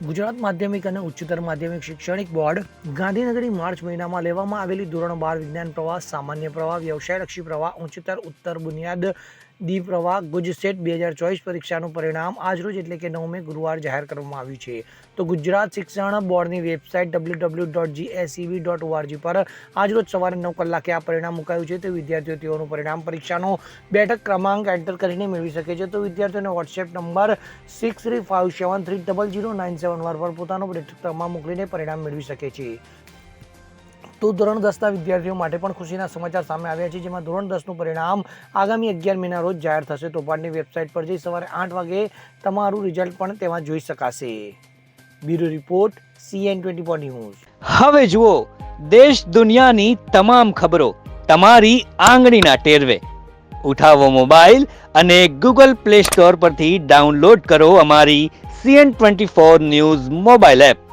ગુજરાત માધ્યમિક અને ઉચ્ચતર માધ્યમિક શૈક્ષણિક બોર્ડ ગાંધીનગરી માર્ચ મહિનામાં લેવામાં આવેલી ધોરણ બાર વિજ્ઞાન પ્રવાહ, સામાન્ય પ્રવાહ, વ્યવસાયલક્ષી પ્રવાહ, ઉચ્ચતર, ઉત્તર, બુનિયાદ દી પ્રવાહ ગુજસેટ બે હજાર ચોવીસ પરીક્ષાનું પરિણામ આજરોજ એટલે કે નવ મે ગુરુવાર જાહેર કરવામાં આવ્યું છે. તો ગુજરાત શિક્ષણ બોર્ડની website W W dot GSEB dot ORG પર આજરોજ સવારે નવ કલાકે આ પરિણામ મુકાયું છે. તો વિદ્યાર્થીઓ તેઓનું પરિણામ પરીક્ષાનો બેઠક ક્રમાંક એન્ટર કરીને મેળવી શકે છે. તો વિદ્યાર્થીઓને WhatsApp number six three five seven three double zero nine seven one પર પોતાનો બેઠક ક્રમાંક મોકલીને પરિણામ મેળવી શકે છે. તો ધોરણ દસના વિદ્યાર્થીઓ માટે પણ ખુશીના સમાચાર સામે આવ્યા છે, જેમાં ધોરણ દસનું પરિણામ આગામી અગિયાર મહિના રોજ જાહેર થશે. તો બોર્ડની વેબસાઇટ પર જઈ સવારે આઠ વાગે તમારું રિઝલ્ટ પણ તેમાં જોઈ શકાશે. Bureau report CN twenty four news હવે જુઓ, દેશ દુનિયાની તમામ ખબરો તમારી આંગળીના ટેરવે. ઉઠાવો મોબાઈલ અને ગૂગલ પ્લે સ્ટોર પરથી ડાઉનલોડ કરો અમારી CN twenty four news mobile app.